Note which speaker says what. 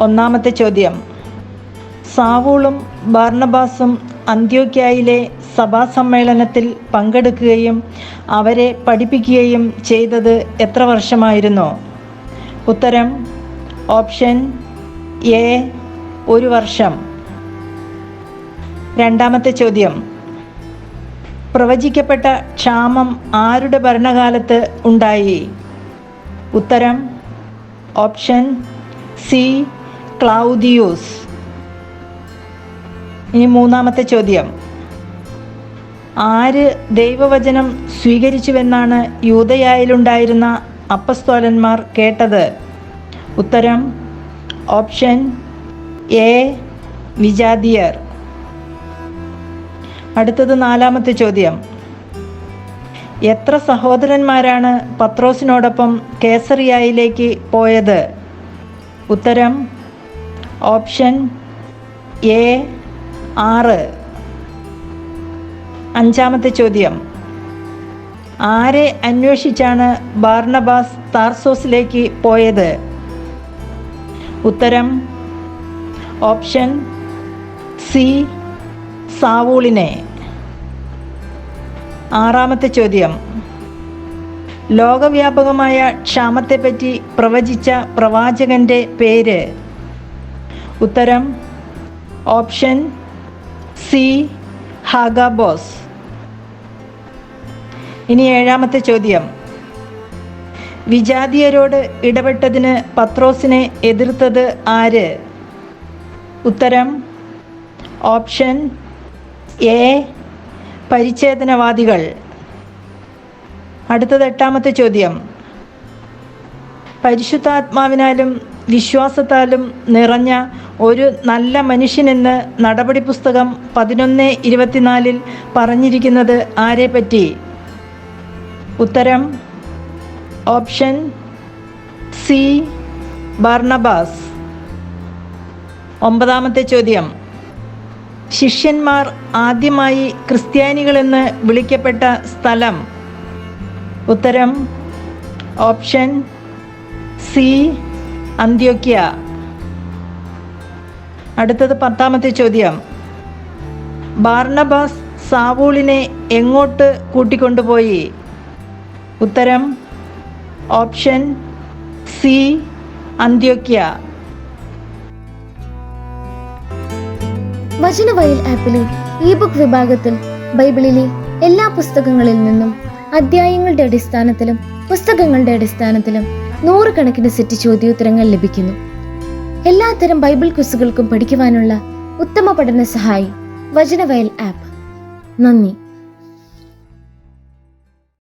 Speaker 1: ഒന്നാമത്തെ ചോദ്യം. സാവൂളും ബാർണബാസും അന്ത്യോക്യായിലെ സഭാസമ്മേളനത്തിൽ പങ്കെടുക്കുകയും അവരെ പഠിപ്പിക്കുകയും ചെയ്തത് എത്ര വർഷമായിരുന്നു? ഉത്തരം ഓപ്ഷൻ എ ഒരു വർഷം. രണ്ടാമത്തെ ചോദ്യം. പ്രവചിക്കപ്പെട്ട ക്ഷാമം ആരുടെ ഭരണകാലത്ത് ഉണ്ടായി? ഉത്തരം ഓപ്ഷൻ സി ക്ലൗദിയൂസ്. ഇനി മൂന്നാമത്തെ ചോദ്യം. ആര് ദൈവവചനം സ്വീകരിച്ചുവെന്നാണ് യൂതയായിലുണ്ടായിരുന്ന അപ്പസ്തോലന്മാർ കേട്ടത്? ഉത്തരം ഓപ്ഷൻ എ വിജാതിയർ. അടുത്തത് നാലാമത്തെ ചോദ്യം. എത്ര സഹോദരന്മാരാണ് പത്രോസിനോടൊപ്പം കേസറിയായിലേക്ക് പോയത്? ഉത്തരം ഓപ്ഷൻ എ ആറ്. അഞ്ചാമത്തെ ചോദ്യം. ആരെ അന്വേഷിച്ചാണ് ബാർണബാസ് താർസോസിലേക്ക് പോയത്? ഉത്തരം ഓപ്ഷൻ സി സാവൂളിനെ. ആറാമത്തെ ചോദ്യം. ലോകവ്യാപകമായ ക്ഷാമത്തെപ്പറ്റി പ്രവചിച്ച പ്രവാചകന്റെ പേര് ഉത്തരം ഓപ്ഷൻ സി ഹാഗാബോസ് ഇനി ഏഴാമത്തെ ചോദ്യം. വിജാതിയരോട് ഇടപെട്ടതിന് പത്രോസിനെ എതിർത്തത് ആര്? ഉത്തരം ഓപ്ഷൻ എ പരിച്ഛേദനവാദികൾ. അടുത്തത് എട്ടാമത്തെ ചോദ്യം. പരിശുദ്ധാത്മാവിനാലും വിശ്വാസത്താലും നിറഞ്ഞ ഒരു നല്ല മനുഷ്യനെന്ന് നടപടി പുസ്തകം പതിനൊന്ന് ഇരുപത്തിനാലിൽ പറഞ്ഞിരിക്കുന്നത് ആരെപ്പറ്റി? ഉത്തരം ഓപ്ഷൻ സി ബർണബാസ്. ഒമ്പതാമത്തെ ചോദ്യം. ശിഷ്യന്മാർ ആദ്യമായി ക്രിസ്ത്യാനികളെന്ന് വിളിക്കപ്പെട്ട സ്ഥലം. ഉത്തരം ഓപ്ഷൻ സി അന്ത്യോക്യ. അടുത്തത് പത്താമത്തെ ചോദ്യം. ബാർണബാസ് സാവൂളിനെ എങ്ങോട്ട് കൂട്ടിക്കൊണ്ടുപോയി? ഉത്തരം ഓപ്ഷൻ സി അന്ത്യോക്യ.
Speaker 2: വചനവയൽ ആപ്പിലെ ഇ ബുക്ക് വിഭാഗത്തിൽ ബൈബിളിലെ എല്ലാ പുസ്തകങ്ങളിൽ നിന്നും അധ്യായങ്ങളുടെ അടിസ്ഥാനത്തിലും പുസ്തകങ്ങളുടെ അടിസ്ഥാനത്തിലും നൂറുകണക്കിന് സെറ്റ് ചോദ്യോത്തരങ്ങൾ ലഭിക്കുന്നു. എല്ലാത്തരം ബൈബിൾ ക്വിസുകൾക്കും പഠിക്കുവാനുള്ള ഉത്തമ പഠന സഹായി വചനവയൽ ആപ്പ്. നന്ദി.